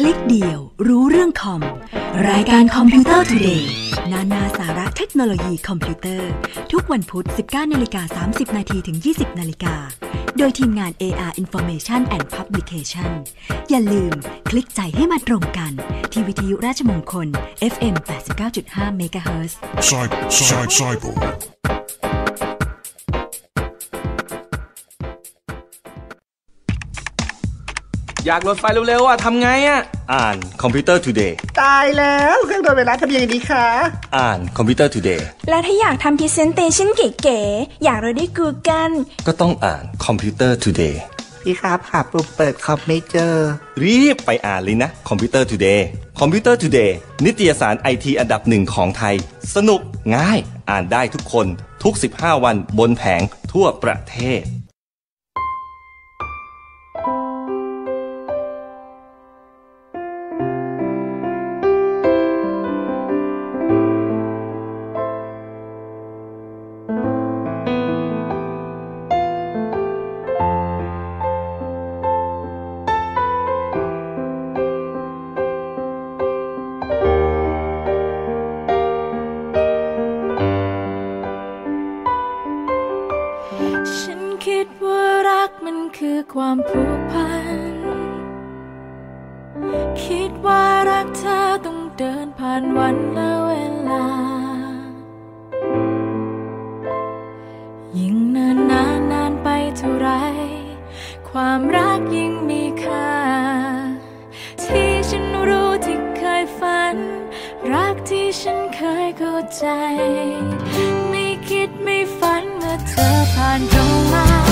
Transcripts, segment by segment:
คลิกเดียว รู้เรื่องคอม รายการคอมพิวเตอร์ทูเดย์นานาสาระเทคโนโลยีคอมพิวเตอร์ ทุกวันพุธ 19นาฬิกา30 นาทีถึง 20 นาฬิกา โดยทีมงาน AR Information and Publication อย่าลืมคลิกใจให้มาตรงกัน ที่วิทยุราชมงคล FM 89.5 MHz Cyber, cyber, cyber. อยากโหลดไฟล์เร็วๆอะทำไงอะ อ่านคอมพิวเตอร์ทูเดย์ตายแล้วเครื่องโดนไวรัสทำยังไงดีคะอ่านคอมพิวเตอร์ทูเดย์แล้วถ้าอยากทำพรีเซนเตชันเก๋ๆอยากเราได้กูกัน ก็ต้องอ่านคอมพิวเตอร์ทูเดย์พี่ครับหาปุ่มเปิดคอมไม่เจอ รีบไปอ่านเลยนะคอมพิวเตอร์ทูเดย์คอมพิวเตอร์ทูเดย์นิตยสารไอทีอันดับหนึ่งของไทย สนุกง่ายอ่านได้ทุกคนทุก 15 วันบนแผงทั่วประเทศ ที่ฉันเคยเข้าใจ ไม่คิดไม่ฝันเมื่อเธอผ่านตรงมา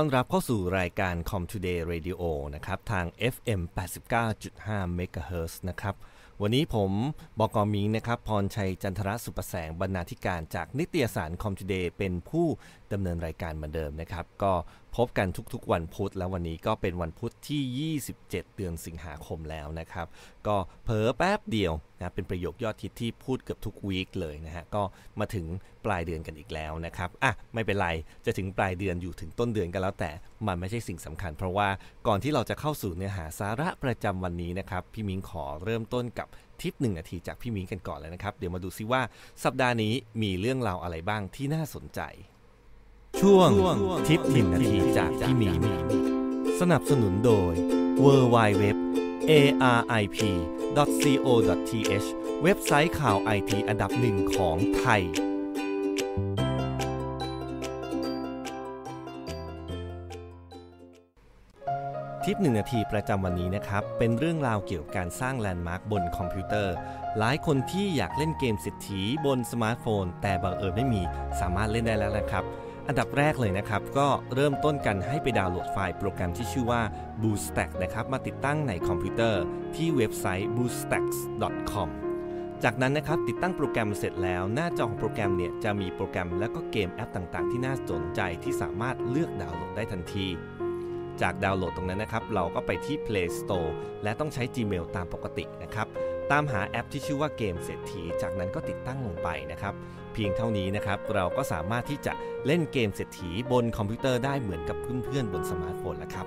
ต้อนรับเข้าสู่รายการ Com Today Radio นะครับ ทาง FM 89.5 MHz นะครับ วันนี้ผมบอกอมิงนะครับ พรชัยจันทรสุประแสงบรรณาธิการจากนิตยสาร Com Today เป็นผู้ดำเนินรายการเหมือนเดิมนะครับ ก็พบกันทุกๆวันพุธแล้ววันนี้ก็เป็นวันพุธที่ 27 เดือนสิงหาคมแล้วนะครับ ก็เผลอแป๊บเดียวนะเป็นประโยคยอดฮิตที่พูดเกือบทุกวีคเลยนะฮะก็มาถึงปลายเดือนกันอีกแล้วนะครับอะไม่เป็นไรจะถึงปลายเดือนอยู่ถึงต้นเดือนกันแล้วแต่มันไม่ใช่สิ่งสำคัญ เพราะว่าก่อนที่เราจะเข้าสู่เนื้อหาสาระประจำวันนี้นะครับพี่มิงขอเริ่มต้นกับทิปหนึ่งนาทีจากพี่มิงกันก่อนเลยนะครับเดี๋ยวมาดูซิว่าสัปดาห์นี้มีเรื่องราวอะไรบ้างที่น่าสนใจ ช่วงทิปหนึ่งนาทีจากพี่มิงสนับสนุนโดย w w w arip co th เว็บไซต์ข่าวไอทีอันดับหนึ่งของไทย ทิปหนึ่งนาทีประจำวันนี้นะครับ เป็นเรื่องราวเกี่ยวกับการสร้างแลนด์มาร์คบนคอมพิวเตอร์ หลายคนที่อยากเล่นเกมเศรษฐีบนสมาร์ทโฟน แต่บังเอิญไม่มีสามารถเล่นได้แล้วนะครับ อันดับแรกเลยนะครับ ก็เริ่มต้นกันให้ไปดาวน์โหลดไฟล์โปรแกรมที่ชื่อว่า BooStack นะครับ มาติดตั้งในคอมพิวเตอร์ที่เว็บไซต์ boostacks.com จากนั้นนะครับติดตั้งโปรแกรมเสร็จแล้ว หน้าจอของโปรแกรมเนี่ยจะมีโปรแกรมและก็เกมแอปต่างๆ ที่น่าสนใจที่สามารถเลือกดาวน์โหลดได้ทันที จากดาวน์โหลดตรงนั้นนะครับ เราก็ไปที่ Play Store และต้องใช้ Gmail ตามปกตินะครับ ตามหาแอปที่ชื่อว่าเกมเศรษฐี จากนั้นก็ติดตั้งลงไปนะครับ พียงเท่านี้นะครับ เราก็สามารถที่จะเล่นเกมเศรษฐีบนคอมพิวเตอร์ได้เหมือนกับเพื่อนๆบนสมาร์ทโฟนแล้วครับ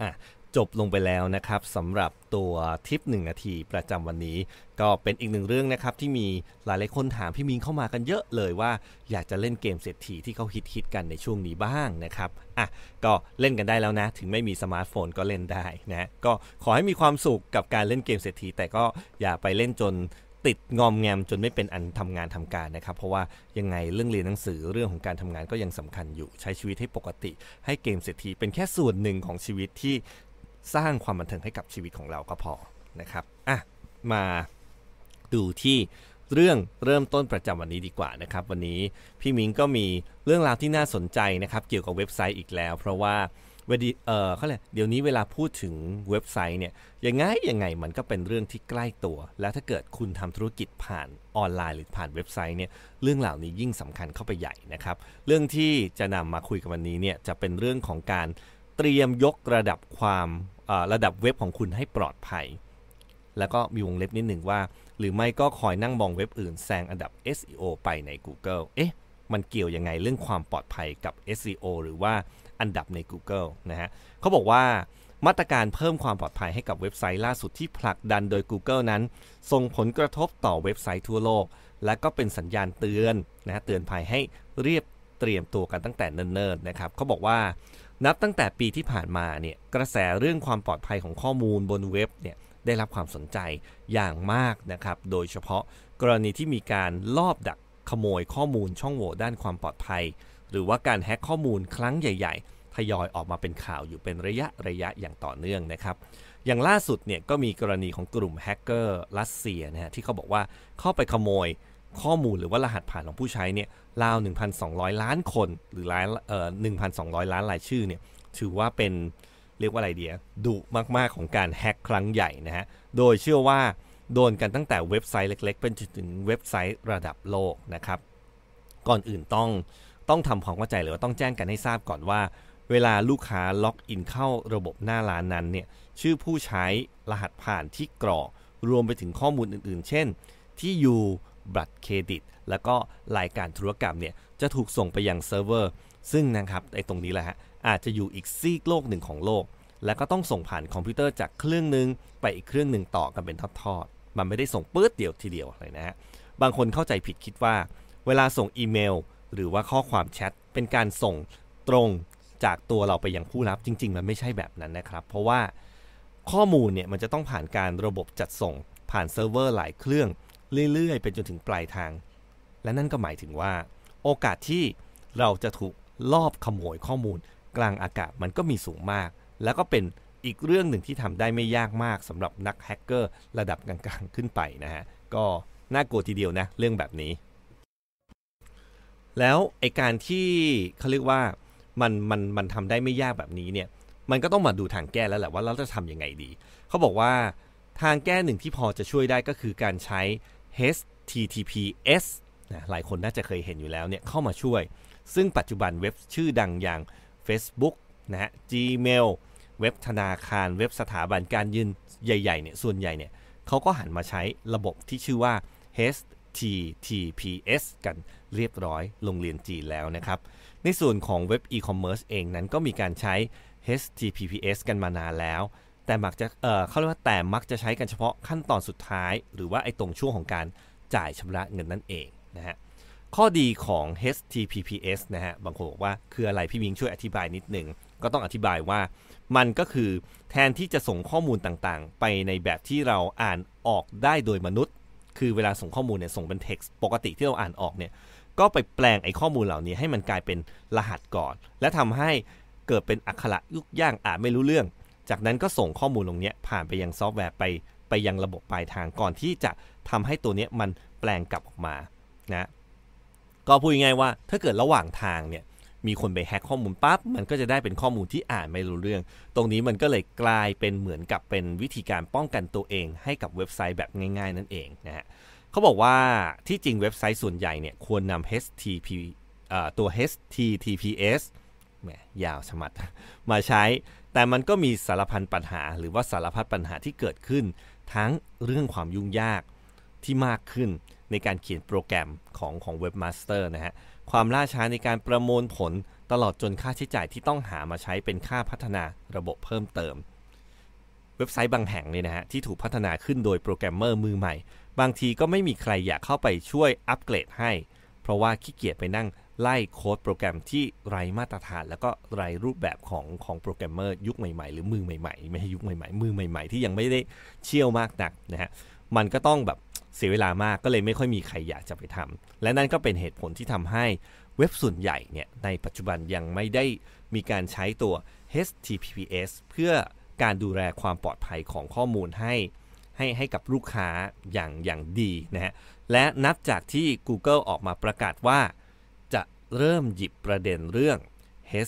อะ จบลงไปแล้วนะครับสำหรับตัวทิป 1 นาทีประจำวันนี้ ก็เป็นอีกหนึ่งเรื่องนะครับ ที่มีหลายๆคนถามพี่มิงเข้ามากันเยอะเลยว่า อยากจะเล่นเกมเศรษฐีที่เขาฮิตฮิตกันในช่วงนี้บ้างนะครับอะก็เล่นกันได้แล้วนะ ถึงไม่มีสมาร์ทโฟนก็เล่นได้นะก็ขอให้มีความสุขกับการเล่นเกมเศรษฐีแต่ก็อย่าไปเล่นจนติดงอมแงมจนไม่เป็นอันทำงานทำการนะครับ เพราะว่ายังไงเรื่องเรียนหนังสือเรื่องของการทำงานก็ยังสำคัญอยู่ใช้ชีวิตให้ปกติ ให้เกมเศรษฐีเป็นแค่ส่วนหนึ่งของชีวิตที่ สร้างความบันเทิงให้กับชีวิตของเราก็พอนะครับอะมาดูที่เรื่องเริ่มต้นประจำวันนี้ดีกว่านะครับ วันนี้พี่มิงก็มีเรื่องราวที่น่าสนใจนะครับ เกี่ยวกับเว็บไซต์อีกแล้ว เพราะว่าเวดีเออเขาเลยกเดี๋ยวนี้เวลาพูดถึงเว็บไซต์เนี่ยยังไงยังไงมันก็เป็นเรื่องที่ใกล้ตัว แล้วถ้าเกิดคุณทำธุรกิจผ่านออนไลน์หรือผ่านเว็บไซต์เนี่ยเรื่องเหล่านี้ยิ่งสำคัญเข้าไปใหญ่นะครับ เรื่องที่จะนำมาคุยกันวันนี้เนี่ยจะเป็นเรื่องของการเตรียมยกระดับความ ระดับเว็บของคุณให้ปลอดภัย แล้วก็มีวงเล็บนิดหนึ่งว่า หรือไม่ก็คอยนั่งมองเว็บอื่นแซงอันดับ SEO ไปใน Google เอ๊ะมันเกี่ยวยังไงเรื่องความปลอดภัยกับ SEO หรือว่าอันดับใน Google นะฮะเขาบอกว่ามาตรการเพิ่มความปลอดภัยให้กับเว็บไซต์ล่าสุดที่ผลักดันโดย Google นั้น ส่งผลกระทบต่อเว็บไซต์ทั่วโลก และก็เป็นสัญญาณเตือนนะฮะเตือนภัยให้เรียบเตรียมตัวกันตั้งแต่เนิ่นๆนะครับเขาบอกว่า นับตั้งแต่ปีที่ผ่านมาเนี่ยกระแสเรื่องความปลอดภัยของข้อมูลบนเว็บเนี่ยได้รับความสนใจอย่างมากนะครับ โดยเฉพาะกรณีที่มีการลอบดักขโมยข้อมูลช่องโหว่ด้านความปลอดภัย หรือว่าการแฮ็กข้อมูลครั้งใหญ่ ๆ ทยอยออกมาเป็นข่าวอยู่เป็นระยะระยะอย่างต่อเนื่องนะครับ อย่างล่าสุดเนี่ยก็มีกรณีของกลุ่มแฮกเกอร์รัสเซียนะฮะที่เขาบอกว่าเข้าไปขโมย ข้อมูลหรือว่ารหัสผ่านของผู้ใช้เนี่ยราว 1,200 ล้านคน หรือล้านเอ่อ1,200 ล้านรายชื่อเนี่ยถือว่าเป็นเรียกว่าอะไรเดียดุมากๆของการแฮ็กครั้งใหญ่นะฮะ โดยเชื่อว่าโดนกันตั้งแต่เว็บไซต์เล็กๆ เป็นจนถึงเว็บไซต์ระดับโลกนะครับ ก่อนอื่นต้องต้องทำความเข้าใจหรือว่าต้องแจ้งกันให้ทราบก่อนว่า เวลาลูกค้าล็อกอินเข้าระบบหน้าร้านนั้นเนี่ยชื่อผู้ใช้รหัสผ่านที่กรอกรวมไปถึงข้อมูลอื่นๆ เช่น ที่อยู่ บัตรเครดิต แล้วก็รายการธุรกรรมเนี่ยจะถูกส่งไปยังเซิร์ฟเวอร์ ซึ่งนะครับไอ้ตรงนี้แหละฮะอาจจะอยู่อีกซีกโลกหนึ่งของโลก แล้วก็ต้องส่งผ่านคอมพิวเตอร์จากเครื่องหนึ่งไปอีกเครื่องหนึ่งต่อกันเป็นทอดๆมันไม่ได้ส่งปื๊ดเดียวทีเดียวเลยนะฮะบางคนเข้าใจผิดคิดว่า เวลาส่งอีเมล หรือว่าข้อความแชทเป็นการส่งตรงจากตัวเราไปยังผู้รับจริง ๆ มันไม่ใช่แบบนั้นนะครับ เพราะว่าข้อมูลเนี่ยมันจะต้องผ่านการระบบจัดส่งผ่านเซิร์ฟเวอร์หลายเครื่อง เรื่อยๆเป็นจนถึงปลายทาง และนั่นก็หมายถึงว่า โอกาสที่เราจะถูกลอบขโมยข้อมูล กลางอากาศมันก็มีสูงมาก แล้วก็เป็นอีกเรื่องหนึ่งที่ทำได้ไม่ยากมากสำหรับนักแฮกเกอร์ระดับกลางๆขึ้นไปนะฮะ ก็น่ากลัวทีเดียวนะเรื่องแบบนี้ แล้วไอการที่เขาเรียกว่ามันมันมันทำได้ไม่ยากแบบนี้เนี่ยมันก็ต้องมาดูทางแก้แล้วแหละว่าเราจะทำยังไงดี เขาบอกว่าทางแก้หนึ่งที่พอจะช่วยได้ก็คือการใช้ HTTPS นะหลายคนน่าจะเคยเห็นอยู่แล้วเนี่ยเข้ามาช่วย ซึ่งปัจจุบันเว็บชื่อดังอย่าง Facebook นะฮะ Gmail เว็บธนาคารเว็บสถาบันการเงินใหญ่ๆเนี่ยส่วนใหญ่เนี่ยเขาก็หันมาใช้ระบบที่ชื่อว่า HTTPS กันเรียบร้อยโรงเรียนจีนแล้วนะครับ ในส่วนของเว็บอีคอมเมิร์ซเองนั้นก็มีการใช้ HTTPS กันมานานแล้ว แต่มักจะเออเขาเรียกว่าแต่มักจะใช้กันเฉพาะขั้นตอนสุดท้าย หรือว่าไอ้ตรงช่วงของการจ่ายชำระเงินนั่นเองนะฮะข้อดีของ HTTPS นะฮะบางคนบอกว่าคืออะไรพี่มิงช่วยอธิบายนิดหนึ่งก็ต้องอธิบายว่ามันก็คือแทนที่จะส่งข้อมูลต่างๆ ไปในแบบที่เราอ่านออกได้โดยมนุษย์ คือเวลาส่งข้อมูลเนี่ยส่งเป็น text ปกติที่เราอ่านออกเนี่ยก็ไปแปลงไอ้ข้อมูลเหล่านี้ให้มันกลายเป็นรหัสก่อน และทำให้เกิดเป็นอักขระยุกย่างอ่านไม่รู้เรื่อง จากนั้นก็ส่งข้อมูลตรงเนี้ยผ่านไปยังซอฟต์แวร์ไปไปยังระบบปลายทางก่อนที่จะทำให้ตัวเนี้ยมันแปลงกลับออกมานะก็พูดง่ายๆว่าถ้าเกิดระหว่างทางเนี่ยมีคนไปแฮกข้อมูลปั๊บมันก็จะได้เป็นข้อมูลที่อ่านไม่รู้เรื่อง ตรงนี้มันก็เลยกลายเป็นเหมือนกับเป็นวิธีการป้องกันตัวเอง ให้กับเว็บไซต์แบบง่าย ๆ นั่นเองนะฮะเขาบอกว่าที่จริงเว็บไซต์ส่วนใหญ่เนี่ยควรนำ HTTP ตัว HTTPS แหมยาวชะมัดมาใช้ แต่มันก็มีสารพันปัญหา หรือว่าสารพัดปัญหาที่เกิดขึ้น ทั้งเรื่องความยุ่งยากที่มากขึ้นในการเขียนโปรแกรมของของเว็บมาสเตอร์นะฮะความล่าช้าในการประมวลผลตลอดจนค่าใช้จ่ายที่ต้องหามาใช้เป็นค่าพัฒนาระบบเพิ่มเติม เว็บไซต์บางแห่งเนี่ยนะฮะที่ถูกพัฒนาขึ้นโดยโปรแกรมเมอร์มือใหม่ บางทีก็ไม่มีใครอยากเข้าไปช่วยอัปเกรดให้ เพราะว่าขี้เกียจไปนั่ง ไล่โค้ดโปรแกรมที่ไร้มาตรฐาน แล้วก็ไร้รูปแบบของของโปรแกรมเมอร์ยุคใหม่ๆ หรือมือใหม่ๆ ไม่ใช่ยุคใหม่ๆ มือใหม่ๆ ที่ยังไม่ได้เชี่ยวมากนักนะฮะมันก็ต้องแบบเสียเวลามากก็เลยไม่ค่อยมีใครอยากจะไปทำและนั่นก็เป็นเหตุผลที่ทำให้เว็บส่วนใหญ่เนี่ยในปัจจุบันยังไม่ได้มีการใช้ตัว HTTPS เพื่อการดูแลความปลอดภัยของข้อมูลให้ให้ให้กับลูกค้าอย่างอย่างดีนะฮะและนับจากที่ Google ออกมาประกาศว่า เริ่มหยิบประเด็นเรื่อง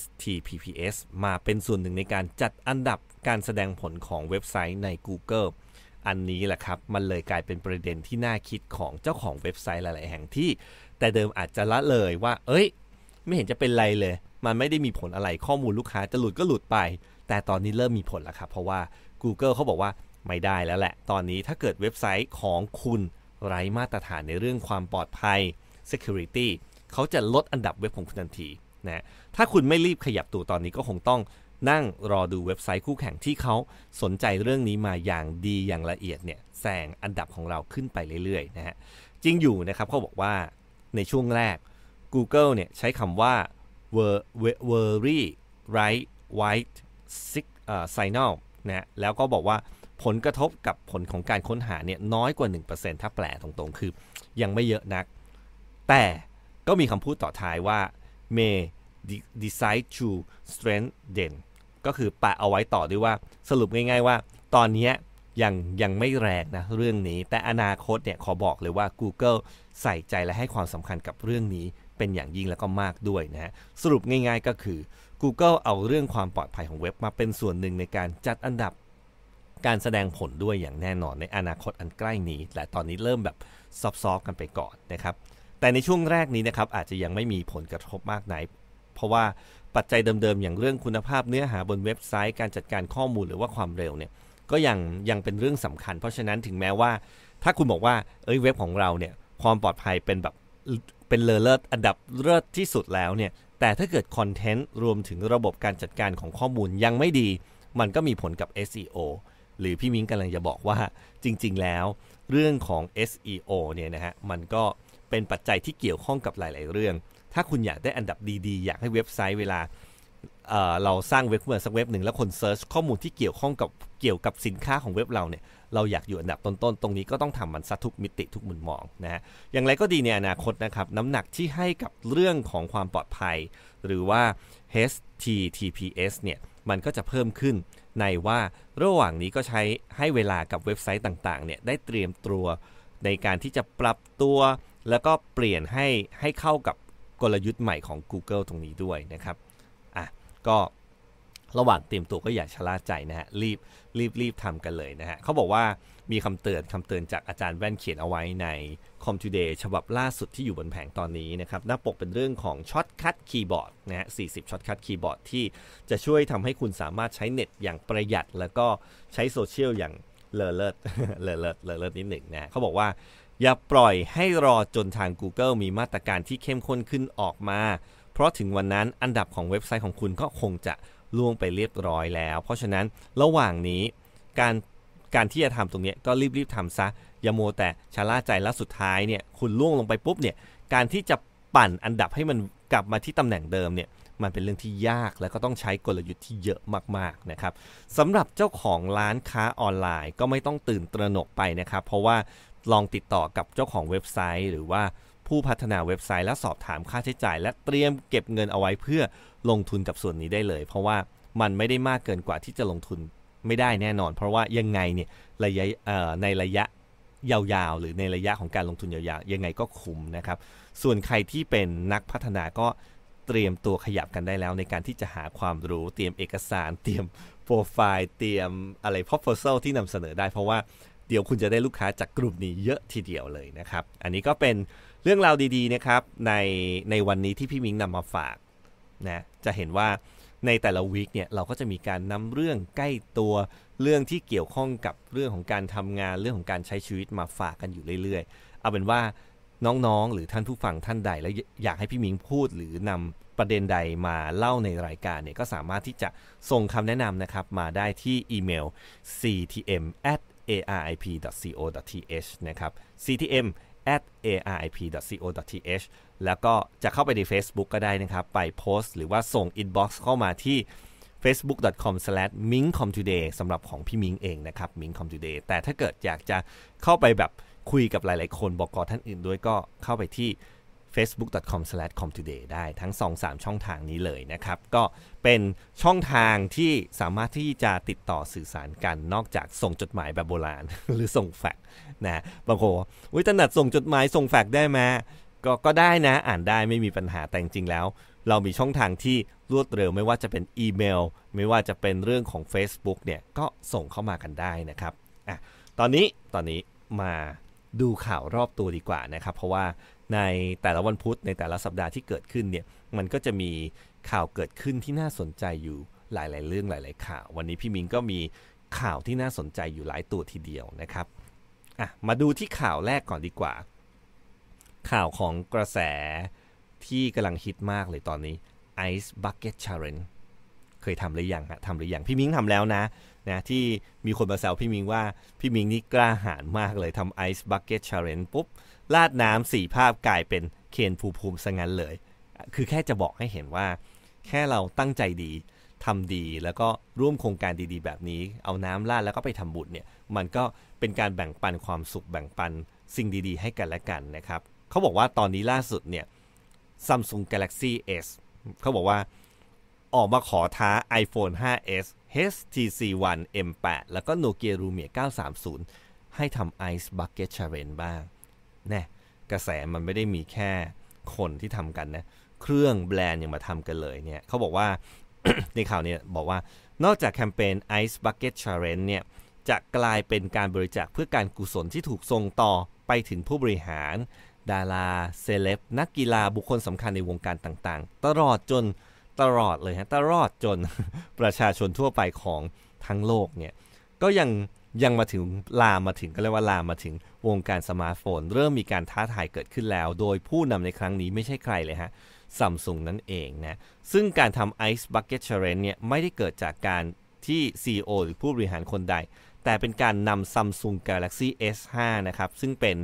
HTTPS มาเป็นส่วนหนึ่งในการจัดอันดับการแสดงผลของเว็บไซต์ใน Google อันนี้แหละครับ มันเลยกลายเป็นประเด็นที่น่าคิดของเจ้าของเว็บไซต์หลาย ๆ แห่งที่ แต่เดิมอาจจะละเลยว่า เอ้ย ไม่เห็นจะเป็นไรเลย มันไม่ได้มีผลอะไรข้อมูลลูกค้าจะหลุดก็หลุดไป แต่ตอนนี้เริ่มมีผลแล้วครับ เพราะว่า Google เขาบอกว่าไม่ได้แล้วแหละ ตอนนี้ถ้าเกิดเว็บไซต์ของคุณไร้มาตรฐานในเรื่องความปลอดภัย security เขาจะลดอันดับเว็บของคุณทันทีนะถ้าคุณไม่รีบขยับตัวตอนนี้ก็คงต้องนั่งรอดูเว็บไซต์คู่แข่งที่เขาสนใจเรื่องนี้มาอย่างดีอย่างละเอียดเนี่ยแซงอันดับของเราขึ้นไปเรื่อยๆนะฮะจริงอยู่นะครับเขาบอกว่าในช่วงแรก Google เนี่ยใช้คำว่า ver- ver- very right white sig signal นะฮะแล้วก็บอกว่าผลกระทบกับผลของการค้นหาเนี่ยน้อยกว่า 1%ถ้าแปลตรงๆ คือยังไม่เยอะนัก แต่ ก็มีคำพูดต่อท้ายว่า may decide to strengthen ก็คือปะเอาไว้ต่อด้วยว่าสรุปง่ายๆว่า ตอนนี้ยยังยังไม่แรงนะเรื่องนี้ แต่อนาคตเนี่ยขอบอกเลยว่า Google ใส่ใจและให้ความสำคัญกับเรื่องนี้เป็นอย่างยิ่งแล้วก็มากด้วยนะฮะสรุปง่ายๆก็คือ Google เอาเรื่องความปลอดภัยของเว็บมาเป็นส่วนหนึ่งในการจัดอันดับการแสดงผลด้วยอย่างแน่นอนในอนาคตอันใกล้นี้ แต่ตอนนี้เริ่มแบบซอฟๆกันไปก่อนนะครับ แต่ในช่วงแรกนี้นะครับอาจจะยังไม่มีผลกระทบมากนักเพราะว่าปัจจัยเดิมๆ อย่างเรื่องคุณภาพเนื้อหาบนเว็บไซต์ การจัดการข้อมูลหรือว่าความเร็วเนี่ยก็ยังยังเป็นเรื่องสำคัญ เพราะฉะนั้นถึงแม้ว่า ถ้าคุณบอกว่าเอ้ยเว็บของเราเนี่ยความปลอดภัยเป็นแบบเป็นเลอเลิศอันดับเลิศที่สุดแล้วเนี่ยแต่ถ้าเกิดคอนเทนต์รวมถึงระบบการจัดการของข้อมูลยังไม่ดี มันก็มีผลกับ SEO หรือพี่มิ้งกำลังจะบอกว่าจริง ๆ แล้ว เรื่องของ SEO เนี่ยนะฮะมันก็ เป็นปัจจัยที่เกี่ยวข้องกับหลาย ๆ เรื่อง ถ้าคุณอยากได้อันดับดีๆ อยากให้เว็บไซต์เวลาเเราสร้างเว็บเมื่อสักเว็บหนึ่งแล้วคนเซิร์ชข้อมูลที่เกี่ยวข้องกับเกี่ยวกับสินค้าของเว็บเราเนี่ยเราอยากอยู่อันดับต้นๆตรงนี้ก็ต้องทำมันซะทุกมิติทุกมุมมองนะฮะอย่างไรก็ดีในอนาคตนะครับน้ำหนักที่ให้กับเรื่องของความปลอดภัย หรือว่า HTTPS เนี่ยมันก็จะเพิ่มขึ้นในว่าระหว่างนี้ก็ใช้ให้เวลากับเว็บไซต์ต่างๆเนี่ยได้เตรียมตัวในการที่จะปรับตัว แล้วก็เปลี่ยนให้ให้เข้ากับกลยุทธ์ใหม่ของ Google ตรงนี้ด้วยนะครับอะก็ระหว่างเตรียมตัวก็อย่าชะล่าใจนะฮะรีบรีบรีบทำกันเลยนะฮะเขาบอกว่ามีคำเตือนคำเตือนจากอาจารย์แว่นเขียนเอาไว้ใน Com Today ฉบับล่าสุดที่อยู่บนแผงตอนนี้นะครับ หน้าปกเป็นเรื่องของช็อตคั t คีย์บอร์ดนะฮะ40ช็อตคั t คีย์บอร์ดที่จะช่วยทำให้คุณสามารถใช้เน็ตอย่างประหยัด แล้วก็ใช้โซเชียลอย่างเลอเลิศเลอเลิศเลอเลิศนิดหนึ่งนะเขาบอกว่า อย่าปล่อยให้รอจนทาง Google มีมาตรการที่เข้มข้นขึ้นออกมา เพราะถึงวันนั้นอันดับของเว็บไซต์ของคุณก็คงจะล่วงไปเรียบร้อยแล้ว เพราะฉะนั้นระหว่างนี้การการที่จะทำตรงนี้ก็รีบๆทำซะ อย่าโมแต่ชะล่าใจแล้วสุดท้ายเนี่ยคุณล่วงลงไปปุ๊บเนี่ยการที่จะปั่นอันดับให้มันกลับมาที่ตำแหน่งเดิมเนี่ยมันเป็นเรื่องที่ยากและก็ต้องใช้กลยุทธ์ที่เยอะมากๆนะครับสำหรับเจ้าของร้านค้าออนไลน์ก็ไม่ต้องตื่นตระหนกไปนะครับ เพราะว่า ลองติดต่อกับเจ้าของเว็บไซต์ หรือว่าผู้พัฒนาเว็บไซต์และสอบถามค่าใช้จ่าย และเตรียมเก็บเงินเอาไว้เพื่อลงทุนกับส่วนนี้ได้เลย เพราะว่ามันไม่ได้มากเกินกว่าที่จะลงทุนไม่ได้แน่นอน เพราะว่ายังไงเนี่ยระยะในระยะยาวๆ หรือในระยะของการลงทุนยาวๆ ยังไงก็คุ้มนะครับ ส่วนใครที่เป็นนักพัฒนาก็เตรียมตัวขยับกันได้แล้ว ในการที่จะหาความรู้เตรียมเอกสาร เตรียมโปรไฟล์เตรียมอะไร proposal ที่นำเสนอได้ เพราะว่า เดี๋ยวคุณจะได้ลูกค้าจากกลุ่มนี้เยอะทีเดียวเลยนะครับ อันนี้ก็เป็นเรื่องราวดีๆนะครับในในวันนี้ที่พี่มิงนำมาฝากนะจะเห็นว่าในแต่ละวีคเนี่ยเราก็จะมีการนำเรื่องใกล้ตัวเรื่องที่เกี่ยวข้องกับเรื่องของการทำงานเรื่องของการใช้ชีวิตมาฝากกันอยู่เรื่อยๆ เอาเป็นว่าน้องๆ หรือท่านผู้ฟังท่านใด แล้วอยากให้พี่มิงพูดหรือนำประเด็นใดมาเล่าในรายการเนี่ยก็สามารถที่จะส่งคำแนะนำนะครับมาได้ที่อีเมล ctm at arip.co.th นะครับ ctm at arip.co.th แล้วก็จะเข้าไปใน Facebook ก็ได้นะครับ ไปโพสต์หรือว่าส่ง inbox เข้ามาที่ facebook.com/mincomtoday สำหรับของพี่มิงเองนะครับ mincomtoday แต่ถ้าเกิดอยากจะเข้าไปแบบคุยกับหลาย ๆ คนบอกกอท่านอื่นด้วยก็เข้าไปที่ facebook.com/comtoday ได้ทั้ง 2-3 ช่องทางนี้เลยนะครับ ก็เป็นช่องทางที่สามารถที่จะติดต่อสื่อสารกันนอกจากส่งจดหมายแบบโบราณ หรือส่งแฟกซ์นะบางคนวิถนัดส่งจดหมายส่งแฟกซ์ได้ไหมก็ก็ได้นะอ่านได้ไม่มีปัญหาแต่จริงแล้ว เรามีช่องทางที่รวดเร็วไม่ว่าจะเป็นอีเมล ไม่ว่าจะเป็นเรื่องของ Facebook เนี่ยก็ส่งเข้ามากันได้นะครับอะตอนนี้ตอนนี้มาดูข่าวรอบตัวดีกว่านะครับ เพราะว่า ในแต่ละวันพุธในแต่ละสัปดาห์ที่เกิดขึ้นเนี่ยมันก็จะมีข่าวเกิดขึ้นที่น่าสนใจอยู่หลาย ๆ เรื่องหลาย ๆ ข่าว วันนี้พี่มิงก็มีข่าวที่น่าสนใจอยู่หลายตัวทีเดียวนะครับอะมาดูที่ข่าวแรกก่อนดีกว่า ข่าวของกระแสที่กำลังฮิตมากเลยตอนนี้ Ice Bucket Challenge เคยทำหรือยังฮะทำหรือยังพี่มิงทำแล้วนะนะที่มีคนมาแซวพี่มิงว่าพี่มิงนี่กล้าหาญมากเลยทำ Ice Bucket Challenge ปุ๊บ ลาดน้ำสี่ภาพกลายเป็นเคนภูภูมิซะงั้นเลย คือแค่จะบอกให้เห็นว่า แค่เราตั้งใจดีทำดีแล้วก็ร่วมโครงการดีๆ แบบนี้ เอาน้ำลาดแล้วก็ไปทำบุญเนี่ย มันก็เป็นการแบ่งปันความสุขแบ่งปันสิ่งดีๆ ให้กันและกันนะครับเขาบอกว่าตอนนี้ล่าสุดเนี่ย Samsung Galaxy S เขาบอกว่าออกมาขอท้า iPhone 5s HTC One M8 แล้วก็ Nokia Lumia 930 ให้ทำ Ice Bucket Challenge บ้าง น่กระแสมันไม่ได้มีแค่คนที่ทำกันนะเครื่องแบรนด์ยังมาทำกันเลยเนี่ยเขาบอกว่าในข่าวเนี่ยบอกว่านอกจากแคมเปญ Ice Bucket Challenge เนี่ยจะกลายเป็นการบริจาคเพื่อการกุศลที่ถูกส่งต่อไปถึงผู้บริหาร ดาราเซเลบนักกีฬาบุคคลสำคัญในวงการต่างๆ ตลอดจนตลอดเลยฮะตลอดจนประชาชนทั่วไปของทั้งโลกเนี่ยก็ยัง ยังมาถึงลามมาถึงก็เรียกว่าลามมาถึงวงการสมาร์ทโฟน เริ่มมีการท้าทายเกิดขึ้นแล้ว โดยผู้นำในครั้งนี้ไม่ใช่ใครเลยฮะซัมซุงนั่นเองนะซึ่งการทำ Ice Bucket Challenge เนี่ยไม่ได้เกิดจากการที่ CEO หรือผู้บริหารคนใด แต่เป็นการนำ Samsung Galaxy S5 นะครับ ซึ่งเป็น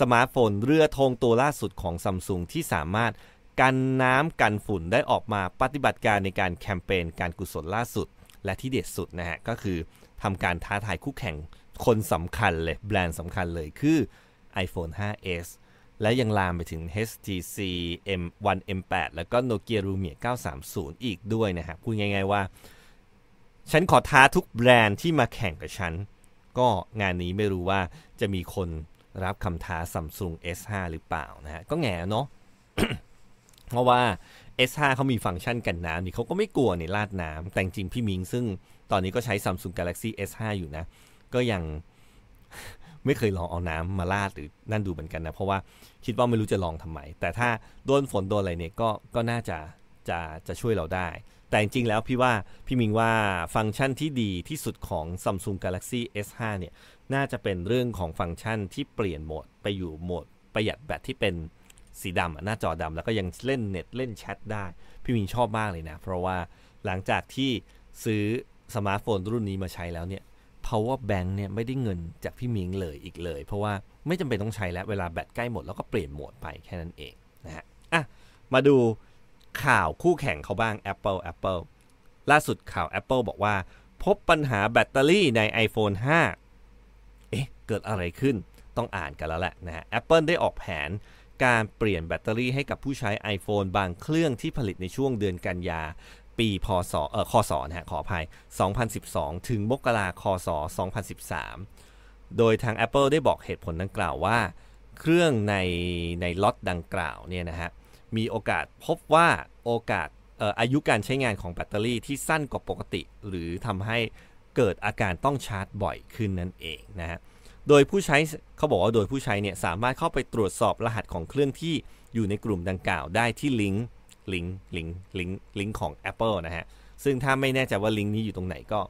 สมาร์ทโฟนเรือธงตัวล่าสุดของ Samsung ที่สามารถกันน้ำกันฝุ่นได้ออกมาปฏิบัติการในการแคมเปญการกุศลล่าสุด และที่เด็ดสุดนะฮะก็คือ ทำการท้าทายคู่แข่งคนสำคัญเลย แบรนด์สำคัญเลยคือ iPhone 5s และยังลามไปถึง HTC M1 M8 แล้วก็ Nokia Lumia 930 อีกด้วยนะฮะพูดง่ายๆว่า ฉันขอท้าทุกแบรนด์ที่มาแข่งกับฉัน ก็งานนี้ไม่รู้ว่าจะมีคนรับคำท้า Samsung S5 หรือเปล่านะฮะ ก็แง่เนาะเพราะว่า S5 เขามีฟังก์ชันกันน้ำนี่เขาก็ไม่กลัวในลาดน้ำแต่จริงพี่มิงซึ่ง ตอนนี้ก็ใช้ Samsung Galaxy S5 อยู่นะ ก็ยังไม่เคยลองเอาน้ำมาลาดหรือนั่นดูเหมือนกันนะ เพราะว่าคิดว่าไม่รู้จะลองทำไม แต่ถ้าโดนฝนโดนอะไรเนี่ยก็ก็น่าจะจะจะช่วยเราได้ แต่จริงๆแล้วพี่ว่าพี่มิงว่าฟังก์ชันที่ดีที่สุดของ Samsung Galaxy S5 เนี่ยน่าจะเป็นเรื่องของฟังก์ชันที่เปลี่ยนโหมดไปอยู่โหมดประหยัดแบตที่เป็นสีดำหน้าจอดำแล้วก็ยังเล่นเน็ตเล่นแชทได้ พี่มิงชอบมากเลยนะ เพราะว่าหลังจากที่ซื้อ สมาร์ทโฟนรุ่นนี้มาใช้แล้วเนี่ย power bank เนี่ยไม่ได้เงินจากพี่มิงเลยอีกเลย เพราะว่าไม่จำเป็นต้องใช้แล้วเวลาแบตใกล้หมดแล้วก็เปลี่ยนโหมดไปแค่นั้นเองนะฮะอะมาดูข่าวคู่แข่งเขาบ้าง Apple Apple ล่าสุดข่าว Apple บอกว่า พบปัญหาแบตเตอรี่ใน iPhone 5 เอ๊ะ เกิดอะไรขึ้นต้องอ่านกันแล้วแหละนะฮะ Apple ได้ออกแผนการเปลี่ยนแบตเตอรี่ให้กับผู้ใช้ iPhone บางเครื่องที่ผลิตในช่วงเดือนกันยา ปีพศเอ่อคศนะฮะขออภัย 2012 ถึงมกราคศ 2013 โดยทาง Apple ได้บอกเหตุผลดังกล่าวว่า เครื่องในในล็อตดังกล่าวเนี่ยนะฮะมีโอกาสพบว่าโอกาสเอ่ออายุการใช้งานของแบตเตอรี่ที่สั้นกว่าปกติ หรือทำให้เกิดอาการต้องชาร์จบ่อยขึ้นนั่นเองนะฮะโดยผู้ใช้เขาบอกว่าโดยผู้ใช้เนี่ยสามารถเข้าไปตรวจสอบรหัสของเครื่องที่อยู่ในกลุ่มดังกล่าวได้ที่ลิงก์ ลิงก์ลิงก์ลิงก์ลิงก์ของ Apple นะฮะ ซึ่งถ้าไม่แน่ใจว่าลิงก์นี้อยู่ตรงไหนก็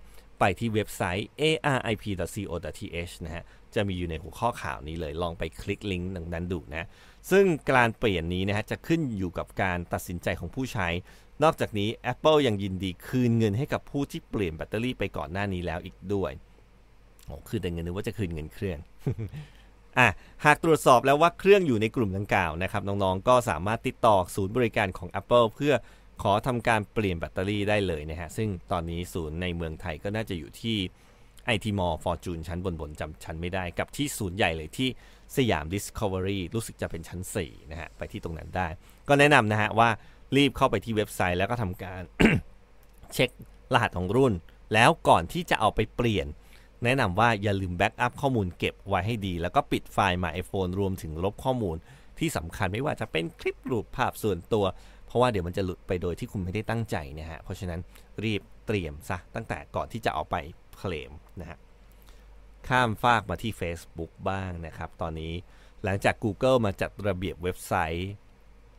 ไปที่เว็บไซต์ arip.co.th นะฮะ จะมีอยู่ในหัวข้อข่าวนี้เลยลองไปคลิกลิงก์นั้นดูนะ ซึ่งการเปลี่ยนนี้นะฮะ จะขึ้นอยู่กับการตัดสินใจของผู้ใช้ นอกจากนี้ Apple ยังยินดีคืนเงินให้กับผู้ที่เปลี่ยนแบตเตอรี่ไปก่อนหน้านี้แล้วอีกด้วยโอ้คืนแต่เงินนึกว่าจะคืนเงินเครื่อง อะหากตรวจสอบแล้วว่าเครื่องอยู่ในกลุ่มดังกล่าวนะครับน้องๆ ก็สามารถติดต่อศูนย์บริการของ Apple เพื่อขอทำการเปลี่ยนแบตเตอรี่ได้เลยนะฮะ ซึ่งตอนนี้ศูนย์ในเมืองไทยก็น่าจะอยู่ที่ IT Mall Fortune ชั้นบนๆจำชั้นไม่ได้ กับที่ศูนย์ใหญ่เลยที่สยาม Discovery รู้สึกจะเป็นชั้น 4 นะฮะ ไปที่ตรงนั้นได้ ก็แนะนำนะฮะว่ารีบเข้าไปที่เว็บไซต์แล้วก็ทำการ เช็ครหัสของรุ่น แล้วก่อนที่จะเอาไปเปลี่ยน แนะนำว่าอย่าลืมแบ็กอัพข้อมูลเก็บไว้ให้ดี แล้วก็ปิดไฟล์ My iPhone รวมถึงลบข้อมูล ที่สำคัญไม่ว่าจะเป็นคลิปรูปภาพส่วนตัว เพราะว่าเดี๋ยวมันจะหลุดไปโดยที่คุณไม่ได้ตั้งใจนะฮะเพราะฉะนั้นรีบเตรียมซะตั้งแต่ก่อนที่จะเอาไปเคลมนะฮะข้ามฟากมาที่ Facebook บ้างนะครับ ตอนนี้หลังจาก Google มาจัดระเบียบเว็บไซต์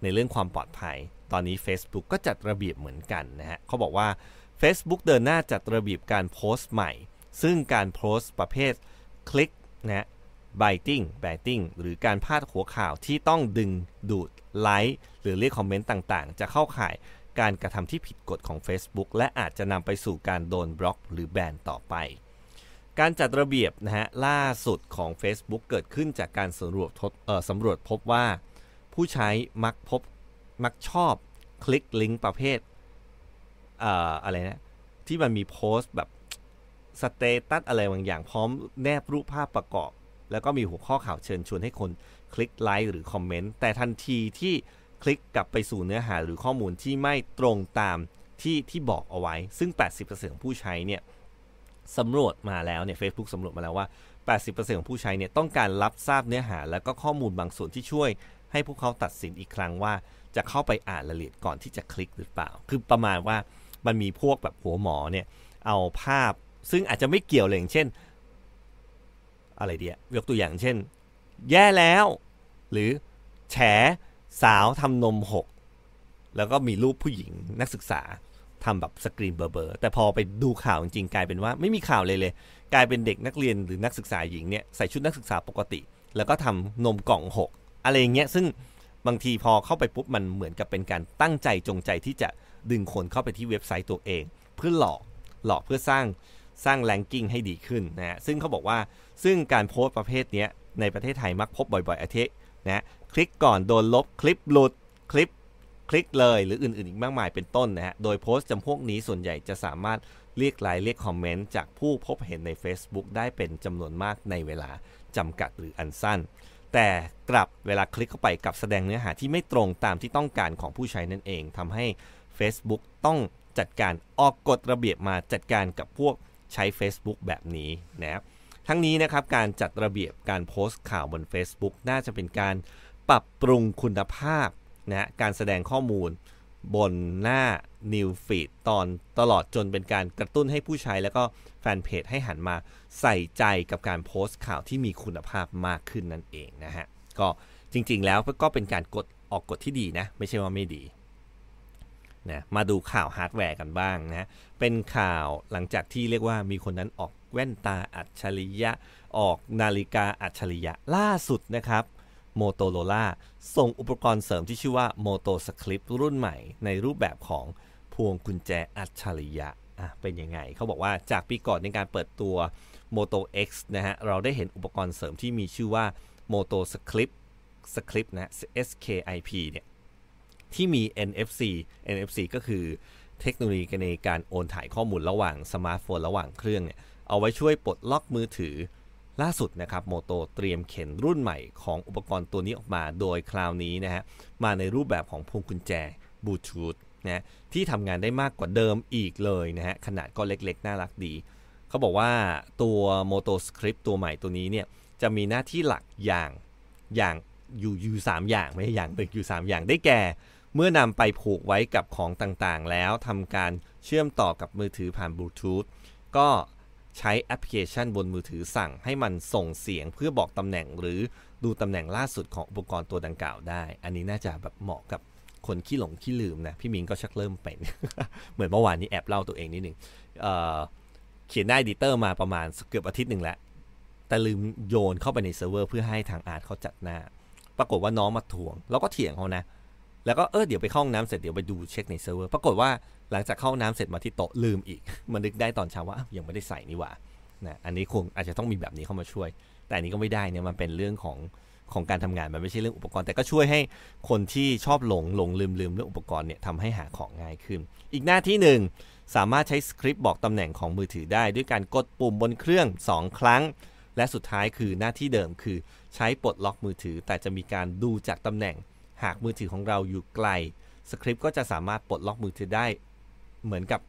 ในเรื่องความปลอดภัย ตอนนี้ Facebook ก็จัดระเบียบเหมือนกันนะฮะเขาบอกว่า Facebook เดินหน้าจัดระเบียบการโพสต์ใหม่ ซึ่งการโพสต์ประเภทคลิกนะ biting batting หรือการพาดหัวข่าวที่ต้องดึงดูดไลค์หรือเรียกคอมเมนต์ต่างๆ จะเข้าข่ายการกระทำที่ผิดกฎของ Facebook และอาจจะนำไปสู่การโดนบล็อก หรือแบนต่อไป การจัดระเบียบนะฮะล่าสุดของ Facebook เกิดขึ้นจากการสำรวจทดสำรวจพบว่า ผู้ใช้มักพบมักชอบคลิกลิงก์ประเภทเอ่ออะไรนะที่มันมีโพสต์แบบ สเตตัสอะไรบางอย่างพร้อมแนบรูปภาพประกอบ แล้วก็มีหัวข้อข่าวเชิญชวนให้คนคลิกไลค์หรือคอมเมนต์แต่ทันทีที่คลิกกลับไปสู่เนื้อหาหรือข้อมูลที่ไม่ตรงตามที่ที่บอกเอาไว้ ซึ่ง 80%ของผู้ใช้เนี่ยสำรวจมาแล้วเนี่ย Facebook สำรวจมาแล้วว่า 80%ของผู้ใช้เนี่ยต้องการรับทราบเนื้อหา แล้วก็ข้อมูลบางส่วนที่ช่วย ให้พวกเขาตัดสินอีกครั้งว่า จะเข้าไปอ่านรายละเอียดก่อนที่จะคลิกหรือเปล่า คือประมาณว่ามันมีพวกแบบหัวหมอเนี่ยเอาภาพ ซึ่งอาจจะไม่เกี่ยวเลยอย่างเช่น อะไรเดียยกตัวอย่างเช่น แย่แล้ว หรือแฉสาวทำนมหก แล้วก็มีรูปผู้หญิงนักศึกษาทำแบบสกรีนเบอร์แต่พอไปดูข่าวจริงๆกลายเป็นว่าไม่มีข่าวเลยเลย กลายเป็นเด็กนักเรียนหรือนักศึกษาหญิงเนี่ยใส่ชุดนักศึกษาปกติ แล้วก็ทำนมกล่องหกอะไรอย่างเงี้ยซึ่งบางทีพอเข้าไปปุ๊บมันเหมือนกับเป็นการตั้งใจจงใจที่จะดึงคนเข้าไปที่เว็บไซต์ตัวเอง เพื่อหลอกหลอกเพื่อสร้าง สร้างแรงกิ้งให้ดีขึ้นนะฮะซึ่งเขาบอกว่าซึ่งการโพสต์ประเภทนี้ในประเทศไทยมักพบบ่อยๆอาทินะฮะคลิกก่อนโดนลบคลิปหลุดคลิปคลิกเลยหรืออื่นๆอีกมากมายเป็นต้นนะฮะ โดยโพสต์จำพวกนี้ส่วนใหญ่จะสามารถเรียกไลค์เรียกคอมเมนต์จากผู้พบเห็นใน Facebook ได้เป็นจำนวนมากในเวลาจำกัดหรืออันสั้น แต่กลับเวลาคลิกเข้าไปกับแสดงเนื้อหาที่ไม่ตรงตามที่ต้องการของผู้ใช้นั่นเองทำให้ Facebook ต้องจัดการออกกฎระเบียบมาจัดการกับพวก ใช้ Facebook แบบนี้นะครับทั้งนี้นะครับการจัดระเบียบการโพสต์ข่าวบน Facebook น่าจะเป็นการปรับปรุงคุณภาพนะฮะการแสดงข้อมูลบนหน้า New Feed ตอนตลอดจนเป็นการกระตุ้นให้ผู้ใช้แล้วก็แฟนเพจให้หันมาใส่ใจกับการโพสต์ข่าวที่มีคุณภาพมากขึ้นนั่นเองนะฮะ ก็จริงๆแล้วก็เป็นการกดออกกฎที่ดีนะ ไม่ใช่ว่าไม่ดี นะมาดูข่าวฮาร์ดแวร์กันบ้างนะเป็นข่าวหลังจากที่เรียกว่ามีคนนั้นออกแว่นตาอัจฉริยะ ออกนาฬิกาอัจฉริยะล่าสุดนะครับโมโตโรล่าส่งอุปกรณ์เสริมที่ชื่อว่า Moto Script รุ่นใหม่ ในรูปแบบของพวงกุญแจอัจฉริยะอะเป็นยังไง เขาบอกว่าจากปีก่อนในการเปิดตัว Moto X นะฮะ เราได้เห็นอุปกรณ์เสริมที่มีชื่อว่า Moto Script Script นะ SKIP เนี่ย ที่มี NFC NFC ก็คือเทคโนโลยีในการโอนถ่ายข้อมูลระหว่างสมาร์ทโฟนระหว่างเครื่องเนี่ยเอาไว้ช่วยปลดล็อกมือถือล่าสุดนะครับโมโตเตรียมเข็นรุ่นใหม่ของอุปกรณ์ตัวนี้ออกมาโดยคราวนี้นะฮะมาในรูปแบบของพวงกุญแจบลูทูธนะที่ทำงานได้มากกว่าเดิมอีกเลยนะฮะขนาดก็เล็กๆ น่ารักดี เขาบอกว่าตัว Moto Script ตัวใหม่ตัวนี้เนี่ยจะมีหน้าที่หลักอย่างอย่างอยู่อยู่สามอย่างไม่ใช่อย่างหนึ่งอยู่ 3 อย่างได้แก่ เมื่อนำไปผูกไว้กับของต่างๆ แล้วทำการเชื่อมต่อกับมือถือผ่านบลูทูธก็ใช้แอปพลิเคชันบนมือถือสั่งให้มันส่งเสียงเพื่อบอกตำแหน่งหรือดูตำแหน่งล่าสุดของอุปกรณ์ตัวดังกล่าวได้ อันนี้น่าจะแบบเหมาะกับคนขี้หลงขี้ลืมนะ พี่มิงก็ชักเริ่มเป็น เหมือนเมื่อวานนี้แอบเล่าตัวเองนิดนึงเเขียนหน้าดีเตอร์มาประมาณเกือบอาทิตย์หนึ่งแล้ว แต่ลืมโยนเข้าไปในเซิร์ฟเวอร์เพื่อให้ทางอาร์ตเขาจัดหน้า ปรากฏว่าน้องมาทวง แล้วก็เถียงเขานะ แล้วก็เออเดี๋ยวไปเข้าห้องน้ำเสร็จเดี๋ยวไปดูเช็คในเซิร์ฟเวอร์ปรากฏว่าหลังจากเข้าห้องน้ำเสร็จมาที่โต๊ะลืมอีก มันนึกได้ตอนเช้าว่ายังไม่ได้ใส่นี่หว่านะอันนี้คงอาจจะต้องมีแบบนี้เข้ามาช่วย แต่อันนี้ก็ไม่ได้เนี่ยมันเป็นเรื่องของของการทำงานมันไม่ใช่เรื่องอุปกรณ์ แต่ก็ช่วยให้คนที่ชอบหลงหลงลืมลืมเรื่องอุปกรณ์เนี่ยทำให้หาของง่ายขึ้น อีกหน้าที่หนึ่งสามารถใช้สคริปต์บอกตำแหน่งของมือถือได้ ด้วยการกดปุ่มบนเครื่อง 2 ครั้ง และสุดท้ายคือหน้าที่เดิมคือใช้ปลดล็อกมือถือ แต่จะมีการดูจากตำแหน่ง หากมือถือของเราอยู่ไกลสคริปต์ก็จะสามารถปลดล็อกมือถือได้เหมือนกับ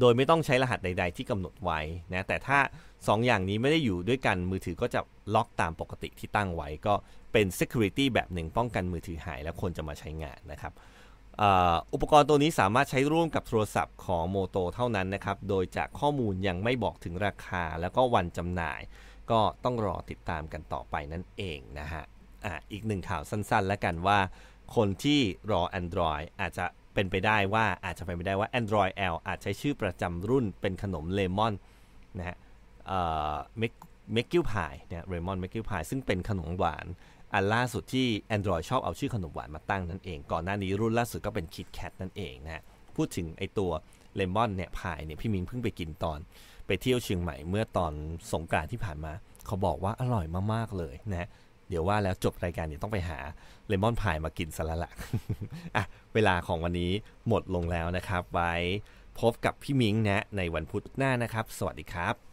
โดยไม่ต้องใช้รหัสใด ๆ ที่กำหนดไว้นะแต่ถ้า 2ออย่างนี้ไม่ได้อยู่ด้วยกันมือถือก็จะล็อกตามปกติที่ตั้งไว้ก็เป็น Security แบบหนึ่งป้องกันมือถือหายแล้วคนจะมาใช้งานนะครับอ,อุปกรณ์ตัวนี้สามารถใช้ร่วมกับโทรศัพท์ของโมโตเท่านั้นนะครับ โดยจากข้อมูลยังไม่บอกถึงราคาแล้วก็วันจำหน่าย ก็ต้องรอติดตามกันต่อไปนั่นเองนะฮะ อะอีกหนึ่งข่าวสั้นๆ แล้วกันว่า คนที่รอ Android อาจจะเป็นไปได้ว่าอาจจะเป็นไปได้ว่า Android L อาจใช้ชื่อประจำรุ่นเป็นขนมเลมอนนะฮะเอ่อเมกกิวพายเนี่ยเรมอนเมกกิวพายซึ่งเป็นขนมหวาน อันล่าสุดที่ Android ชอบเอาชื่อขนมหวานมาตั้งนั่นเอง ก่อนหน้านี้รุ่นล่าสุดก็เป็น Kit Kat นั่นเองนะฮะพูดถึงไอตัวเลมอนเนี่ยพายเนี่ยพี่มิงเพิ่งไปกินตอน ไปเที่ยวเชียงใหม่เมื่อตอนสงกรานที่ผ่านมา เขาบอกว่าอร่อยมากๆเลยนะ เดี๋ยวว่าแล้วจบรายการเดี๋ยวต้องไปหาเลมอนพายมากินซะแล้วละอะเวลาของวันนี้หมดลงแล้วนะครับ ไว้พบกับพี่มิงนะในวันพุธหน้านะครับ สวัสดีครับ